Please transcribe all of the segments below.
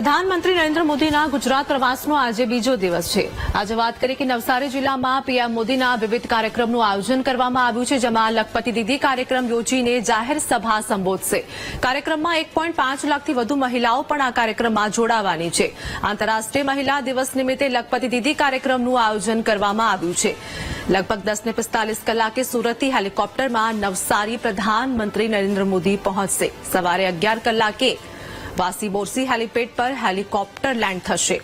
પ્રધાનમંત્રી નરેન્દ્ર મોદીના ગુજરાત પ્રવાસનો આજે બીજો દિવસ છે. આજે વાત કરીએ કે નવસારી જિલ્લામાં પીએમ મોદીના વિવિધ કાર્યક્રમનું આયોજન કરવામાં આવ્યું છે, જેમાં લખપતિ દીદી કાર્યક્રમ યોજીને જાહેર સભા સંબોધશે. કાર્યક્રમમાં એક લાખથી વધુ મહિલાઓ પણ આ કાર્યક્રમમાં જોડાવાની છે. આંતરરાષ્ટ્રીય મહિલા દિવસ નિમિત્તે લખપતિ દીદી કાર્યક્રમનું આયોજન કરવામાં આવ્યું છે. લગભગ દસ ને પિસ્તાલીસ કલાકે સુરતથી હેલિકોપ્ટરમાં નવસારી પ્રધાનમંત્રી નરેન્દ્ર મોદી પહોંચશે. સવારે અગિયાર કલાકે વાસી બોરસી હેલીપેડ પર હેલિકોપ્ટર લેન્ડ થશે.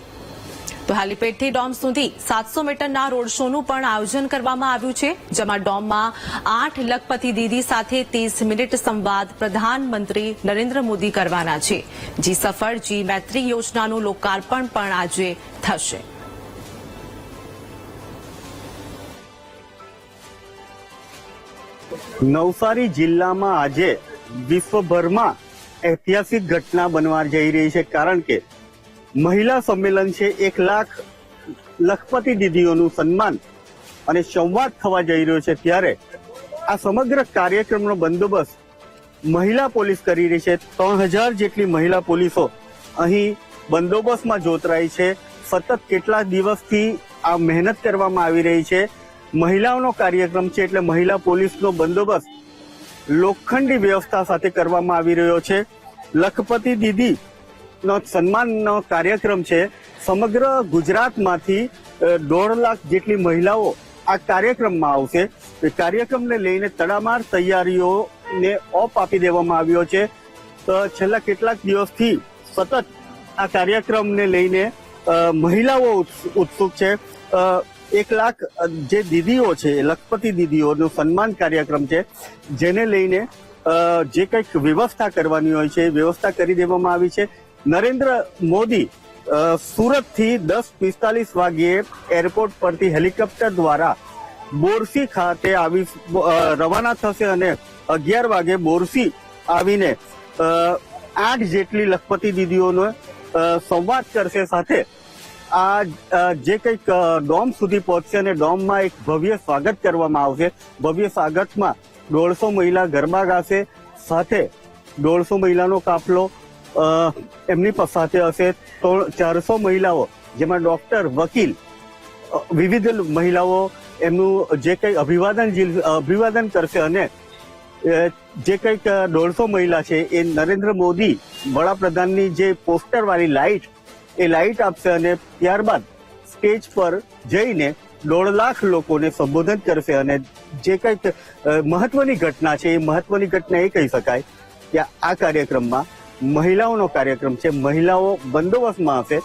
તો હેલીપેડથી ડોમ સુધી સાતસો મીટરના રોડ શોનું પણ આયોજન કરવામાં આવ્યું છે, જેમાં ડોમમાં આઠ લખપતિ દીદી સાથે ત્રીસ મિનિટ સંવાદ પ્રધાનમંત્રી નરેન્દ્ર મોદી કરવાના છે. જી સફળ, જી મૈત્રી યોજનાનું લોકાર્પણ પણ આજે થશે. નવસારી જિલ્લામાં આજે વિશ્વભરમાં ઐતિહાસિક ઘટના બનવા જઈ રહી છે કારણ કે મહિલા સંમેલન છે, એક લાખ લખપતિ દીદીઓનું સન્માન અને સંવાદ થવા જઈ રહ્યો છે ત્યારે આ સમગ્ર કાર્યક્રમનો બંદોબસ્ત મહિલા પોલીસ કરી રહી છે. ત્રણ હજાર જેટલી મહિલા પોલીસો અહીં બંદોબસ્તમાં જોતરાઈ છે. સતત કેટલા દિવસથી આ મહેનત કરવામાં આવી રહી છે. મહિલાઓનો કાર્યક્રમ છે એટલે મહિલા પોલીસનો બંદોબસ્ત લોખંડી વ્યવસ્થા સાથે કરવામાં આવી રહ્યો છે. લખપતિ દીદી નો સન્માનનો કાર્યક્રમ છે. સમગ્ર ગુજરાતમાંથી દોઢ લાખ જેટલી મહિલાઓ આ કાર્યક્રમમાં આવશે. કાર્યક્રમને લઈને તડામાર તૈયારીઓને ઓપ આપી દેવામાં આવ્યો છે. તો છેલ્લા કેટલાક દિવસથી સતત આ કાર્યક્રમને લઈને મહિલાઓ ઉત્સ- ઉત્સુક છે. એક લાખ જે દીદીઓ છે લખપતિ દીદીઓનો સન્માન કાર્યક્રમ છે, જેને લઈને જે કંઈક વ્યવસ્થા કરવાની હોય છે વ્યવસ્થા કરી દેવામાં આવી છે. નરેન્દ્ર મોદી સુરતથી દસ પિસ્તાલીસ વાગ્યે એરપોર્ટ પરથી હેલિકોપ્ટર દ્વારા બોરસી ખાતે આવી રવાના થશે અને અગિયાર વાગે બોરસી આવીને આઠ જેટલી લખપતિ દીદીઓનો સંવાદ કરશે સાથે આ જે કંઈક ડોમ સુધી પહોંચશે અને ડોમમાં એક ભવ્ય સ્વાગત કરવામાં આવશે. ભવ્ય સ્વાગતમાં દોઢસો મહિલા ગરબા ગાશે, સાથે દોઢસો મહિલાનો કાફલો એમની સાથે હશે. તો ચારસો મહિલાઓ, જેમાં ડોક્ટર, વકીલ વિવિધ મહિલાઓ એમનું જે કંઈ અભિવાદન અભિવાદન કરશે અને જે કંઈક દોઢસો મહિલા છે એ નરેન્દ્ર મોદી વડાપ્રધાનની જે પોસ્ટરવાળી લાઈટ એ લાઇટ આપશે અને ત્યારબાદ સ્ટેજ પર જઈને દોઢ લાખ લોકોને સંબોધન કરશે અને જે કંઈક મહત્વની ઘટના છે, એ મહત્વની ઘટના એ કહી શકાય કે આ કાર્યક્રમમાં મહિલાઓનો કાર્યક્રમ છે. મહિલાઓ બંદોબસ્તમાં હશે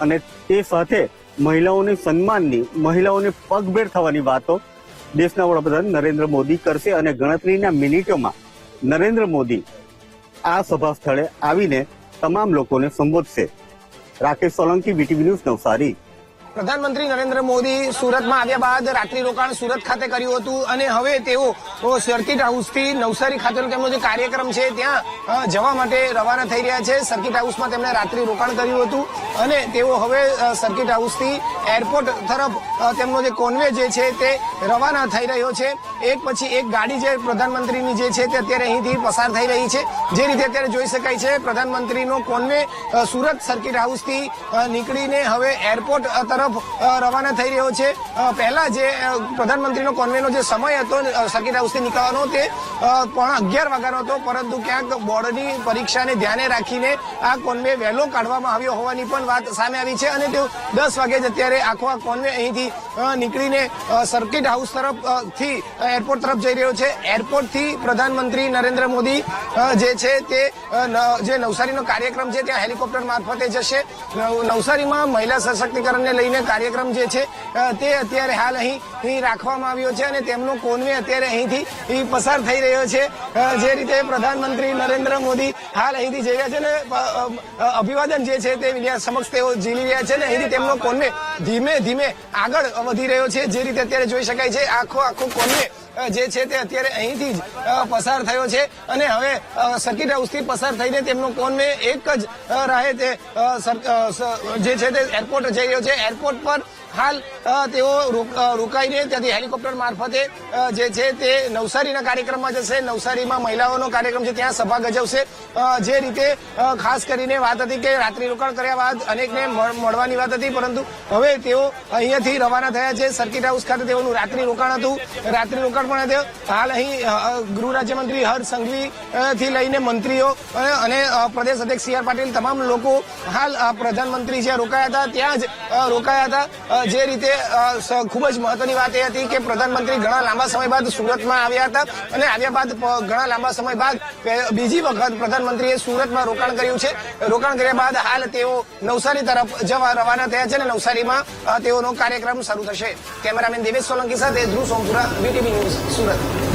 અને તે સાથે મહિલાઓને સન્માનની, મહિલાઓને પગભેર થવાની વાતો દેશના વડાપ્રધાન નરેન્દ્ર મોદી કરશે અને ગણતરીના મિનિટોમાં નરેન્દ્ર મોદી આ સભા સ્થળે આવીને તમામ લોકોને સંબોધશે. રાકેશ સોલંકી બીટીવી ન્યૂઝ નવસારી પ્રધાનમંત્રી નરેન્દ્ર મોદી સુરતમાં આવ્યા બાદ રાત્રિ રોકાણ સુરત ખાતે કર્યું હતું અને હવે તેઓ સર્કિટ હાઉસથી નવસારી ખાતેનો તેમનો જે કાર્યક્રમ છે ત્યાં જવા માટે રવાના થઈ રહ્યા છે. સર્કિટ હાઉસમાં તેમણે રાત્રિ રોકાણ કર્યું હતું અને તેઓ હવે સર્કિટ હાઉસથી એરપોર્ટ તરફ તેમનો જે કોન્વે જે છે તે રવાના થઈ રહ્યો છે. એક પછી એક ગાડી જે પ્રધાનમંત્રીની જે છે તે અત્યારે અહીંથી પસાર થઈ રહી છે. જે રીતે અત્યારે જોઈ શકાય છે પ્રધાનમંત્રીનો કોન્વે સુરત સર્કિટ હાઉસથી નીકળીને હવે એરપોર્ટ અ, તરફ રવાના થઈ રહ્યો છે. પહેલા જે પ્રધાનમંત્રીનો કોન્વેનો જે સમય હતો સર્કિટ હાઉસથી નીકળવાનો તે પોણા અગિયાર વાગ્યાનો હતો, પરંતુ ક્યાંક બોર્ડની પરીક્ષાને ધ્યાને રાખીને આ કોન્વે વહેલો કાઢવામાં આવ્યો હોવાની પણ વાત સામે આવી છે અને તેઓ દસ વાગે જ અત્યારે આખો આ કોન્વે અહીંથી નીકળીને સર્કિટ હાઉસ તરફથી એરપોર્ટ તરફ જઈ રહ્યો છે. એરપોર્ટથી પ્રધાનમંત્રી નરેન્દ્ર મોદી જે છે તે જે નવસારીનો કાર્યક્રમ છે ત્યાં હેલિકોપ્ટર મારફતે જશે. નવસારીમાં મહિલા સશક્તિકરણને લઈને કાર્યક્રમ જે છે તે અત્યારે હાલ અહીં રાખવામાં આવ્યો છે અને તેમનો કોન્વે અત્યારે અહીંથી પસાર થઈ રહ્યો છે. જે રીતે પ્રધાનમંત્રી નરેન્દ્ર મોદી હાલ અહીંથી જઈ રહ્યા છે અને અભિવાદન જે છે તે સમક્ષ તેઓ ઝીલી રહ્યા છે અને અહીંથી તેમનો કોન્વે ધીમે ધીમે આગળ વધી રહ્યો છે. જે રીતે અત્યારે જોઈ શકાય છે, આખો આખો કોન્વે જે છે તે અત્યારે અહીંથી જ પસાર થયો છે અને હવે સર્કિટ હાઉસથી પસાર થઈને તેમનો કોન્વે એક જ રાહે તે જે છે તે એરપોર્ટ જઈ રહ્યો છે. એરપોર્ટ પર હાલ તેઓ રોક- રોકાઈને ત્યાંથી હેલિકોપ્ટર મારફતે જે છે તે નવસારીના કાર્યક્રમમાં જશે. નવસારીમાં મહિલાઓનો કાર્યક્રમ છે, ત્યાં સભા ગજવશે. જે રીતે ખાસ કરીને વાત હતી કે રાત્રિ રોકાણ કર્યા બાદ અનેકને મળ- મળવાની વાત હતી, પરંતુ હવે તેઓ અહીંયાથી રવાના થયા છે. સર્કિટ હાઉસ ખાતે તેઓનું રાત્રિ રોકાણ હતું. રાત્રિ રોકાણ પણ હતું. હાલ અહીં ગૃહ રાજ્યમંત્રી હર્ષ સંઘવી થી લઈને મંત્રીઓ અને પ્રદેશ અધ્યક્ષ સી આર પાટીલ, તમામ લોકો હાલ પ્રધાનમંત્રી જ્યાં રોકાયા હતા, ત્યાં જ રોકાયા હતા. જે રીતે ખૂબ જ મહત્વની વાત એ હતી કે પ્રધાનમંત્રી ઘણા લાંબા સમય બાદ સુરતમાં આવ્યા હતા અને આવ્યા બાદ ઘણા લાંબા સમય બાદ બીજી વખત પ્રધાનમંત્રીએ સુરતમાં રોકાણ કર્યું છે. રોકાણ કર્યા બાદ હાલ તેઓ નવસારી તરફ જવા રવાના થયા છે અને નવસારીમાં તેઓનો કાર્યક્રમ શરૂ થશે. કેમેરામેન દેવેશ સોલંકી સાથે ધ્રુવ સોમપુરા બીટીવી ન્યૂઝ સુરત.